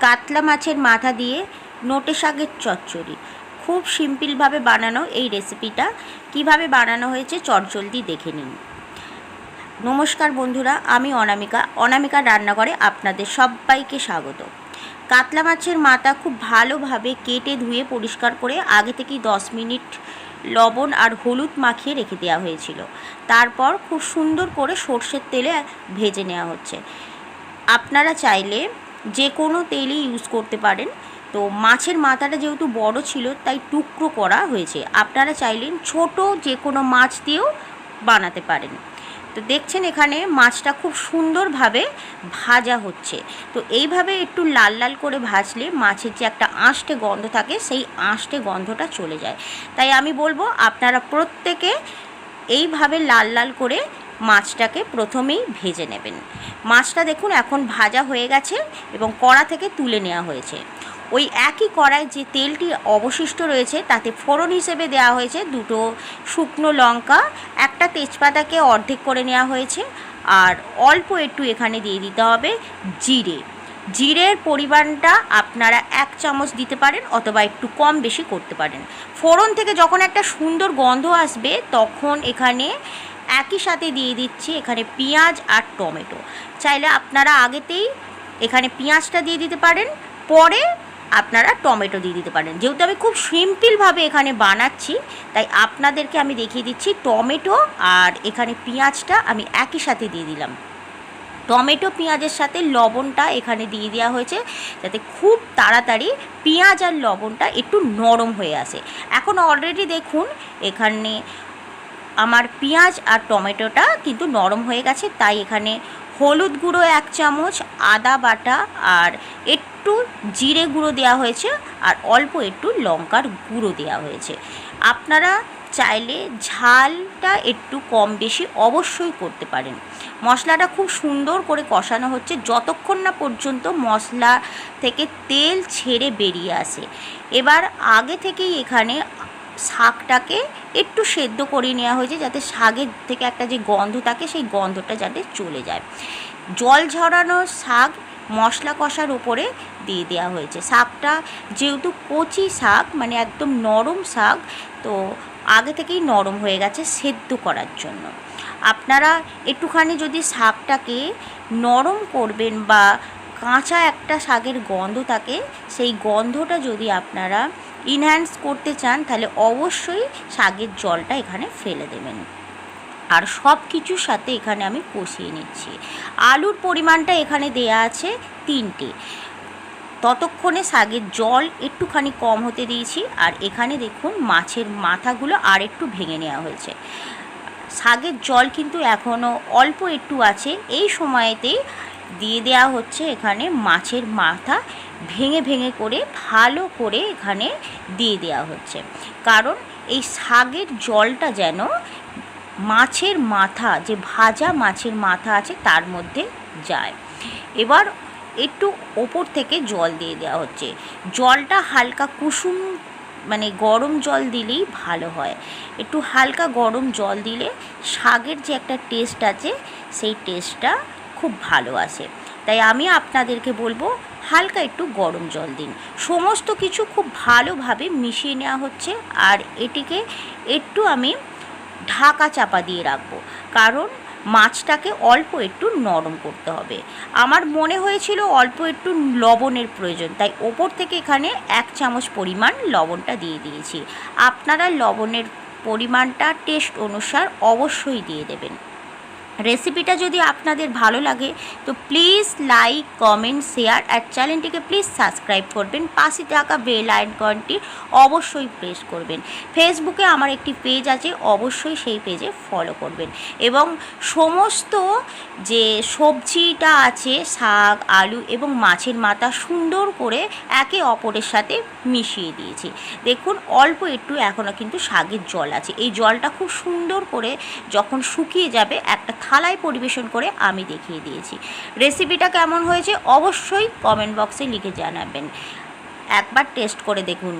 কাতলা মাছের মাথা দিয়ে নোটে শাকের চচ্চড়ি। খুব সিম্পলভাবে বানানো এই রেসিপিটা। কীভাবে বানানো হয়েছে চটজলদি দেখে নিন। নমস্কার বন্ধুরা, আমি অনামিকা। অনামিকা রান্নাঘরে আপনাদের সবাইকে স্বাগত। কাতলা মাছের মাথা খুব ভালোভাবে কেটে ধুয়ে পরিষ্কার করে আগে থেকেই দশ মিনিট লবণ আর হলুদ মাখিয়ে রেখে দেওয়া হয়েছিল। তারপর খুব সুন্দর করে সর্ষের তেলে ভেজে নেওয়া হচ্ছে। আপনারা চাইলে যে কোনো তেলই ইউজ করতে পারেন। তো মাছের মাথাটা যেহেতু বড় ছিল, তাই টুকরো করা হয়েছে। আপনারা চাইলেন ছোট যে কোনো মাছ দিয়েও বানাতে পারেন। তো দেখছেন এখানে মাছটা খুব সুন্দরভাবে ভাজা হচ্ছে। তো এইভাবে একটু লাল লাল করে ভাজলে মাছের যে একটা আঁশটে গন্ধ থাকে, সেই আঁশটে গন্ধটা চলে যায়। তাই আমি বলব, আপনারা প্রত্যেকে এইভাবে লাল লাল করে মাছটাকে প্রথমেই ভেজে নেবেন। মাছটা দেখুন এখন ভাজা হয়ে গেছে এবং কড়া থেকে তুলে নেওয়া হয়েছে। ওই একই কড়ায় যে তেলটি অবশিষ্ট রয়েছে, তাতে ফোড়ন হিসেবে দেওয়া হয়েছে দুটো শুকনো লঙ্কা, একটা তেজপাতাকে অর্ধেক করে নেওয়া হয়েছে, আর অল্প একটু এখানে দিয়ে দিতে হবে জিরে। জিরের পরিমাণটা আপনারা এক চামচ দিতে পারেন অথবা একটু কম বেশি করতে পারেন। ফোড়ন থেকে যখন একটা সুন্দর গন্ধ আসবে, তখন এখানে একই সাথে দিয়ে দিচ্ছি এখানে পেঁয়াজ আর টমেটো। চাইলে আপনারা আগেতেই এখানে পেঁয়াজটা দিয়ে দিতে পারেন, পরে আপনারা টমেটো দিয়ে দিতে পারেন। যেহেতু আমি খুব সিম্পলভাবে এখানে বানাচ্ছি, তাই আপনাদেরকে আমি দেখিয়ে দিচ্ছি টমেটো আর এখানে পেঁয়াজটা আমি একই সাথে দিয়ে দিলাম। টমেটো, পেঁয়াজের সাথে লবণটা এখানে দিয়ে দেওয়া হয়েছে, যাতে খুব তাড়াতাড়ি পেঁয়াজ আর লবণটা একটু নরম হয়ে আসে। এখন অলরেডি দেখুন, এখানে আমার পেঁয়াজ আর টমেটোটা কিন্তু নরম হয়ে গেছে, তাই এখানে হলুদ গুঁড়ো এক চামচ, আদা বাটা আর একটু জিরে গুঁড়ো দেওয়া হয়েছে আর অল্প একটু লঙ্কার গুঁড়ো দেওয়া হয়েছে। আপনারা চাইলে ঝালটা একটু কম বেশি অবশ্যই করতে পারেন। মশলাটা খুব সুন্দর করে কষানো হচ্ছে, যতক্ষণ না পর্যন্ত মশলা থেকে তেল ছেড়ে বেরিয়ে আসে। এবার আগে থেকেই এখানে শাকটাকে একটু সেদ্ধ করে নেওয়া হয়েছে যাতে শাকের থেকে একটা যে গন্ধ থাকে সেই গন্ধটা যাতে চলে যায়। জল ঝরানো শাক মশলা কষার উপরে দিয়ে দেওয়া হয়েছে। শাকটা যেহেতু কচি শাক মানে একদম নরম শাক, তো আগে থেকেই নরম হয়ে গেছে সেদ্ধ করার জন্য। আপনারা একটুখানি যদি শাকটাকে নরম করবেন বা কাঁচা একটা শাকের গন্ধ থাকে, সেই গন্ধটা যদি আপনারা ইনহ্যান্স করতে চান, তাহলে অবশ্যই শাকের জলটা এখানে ফেলে দেবেন। আর সব কিছুর সাথে এখানে আমি কষিয়ে নিচ্ছি। আলুর পরিমাণটা এখানে দেয়া আছে তিনটে। ততক্ষণে শাকের জল একটুখানি কম হতে দিয়েছি, আর এখানে দেখুন মাছের মাথাগুলো আর একটু ভেঙে নেওয়া হয়েছে। শাকের জল কিন্তু এখনও অল্প একটু আছে, এই সময়েতেই দিয়ে দেওয়া হচ্ছে এখানে মাছের মাথা ভেঙে ভেঙে করে ভালো করে এখানে দিয়ে দেওয়া হচ্ছে। কারণ এই শাগের জলটা যেন মাছের মাথা, যে ভাজা মাছের মাথা আছে তার মধ্যে যায়। এবার একটু ওপর থেকে জল দিয়ে দেওয়া হচ্ছে। জলটা হালকা কুসুম মানে গরম জল দিলেই ভালো হয়। একটু হালকা গরম জল দিলে শাগের যে একটা টেস্ট আছে, সেই টেস্টটা খুব ভালো আসে তাই আমি আপনাদেরকে বলব, হালকা একটু গরম জল দিন। সমস্ত কিছু খুব ভালোভাবে মিশিয়ে নেওয়া হচ্ছে আর এটিকে একটু আমি ঢাকা চাপা দিয়ে রাখব। কারণ মাছটাকে অল্প একটু নরম করতে হবে। আমার মনে হয়েছিল অল্প একটু লবণের প্রয়োজন, তাই ওপর থেকে এখানে এক চামচ পরিমাণ লবণটা দিয়ে দিয়েছি। আপনারা লবণের পরিমাণটা টেস্ট অনুসার অবশ্যই দিয়ে দেবেন। রেসিপিটা যদি আপনাদের ভালো লাগে, তো প্লিজ লাইক, কমেন্ট, শেয়ার আর চ্যানেলটিকে প্লিজ সাবস্ক্রাইব করবেন। পাশে থাকা বেল আইকনটি অবশ্যই প্রেস করবেন। ফেসবুকে আমার একটি পেজ আছে, অবশ্যই সেই পেজে ফলো করবেন। এবং সমস্ত যে সবজিটা আছে, শাক, আলু এবং মাছের মাথা সুন্দর করে একে অপরের সাথে মিশিয়ে দিয়েছি। দেখুন, অল্প একটু এখনও কিন্তু শাকের জল আছে। এই জলটা খুব সুন্দর করে যখন শুকিয়ে যাবে, একটা থালায় পরিবেশন করে আমি দেখিয়ে দিয়েছি। রেসিপিটা কেমন হয়েছে অবশ্যই কমেন্ট বক্সে লিখে জানাবেন। একবার টেস্ট করে দেখুন।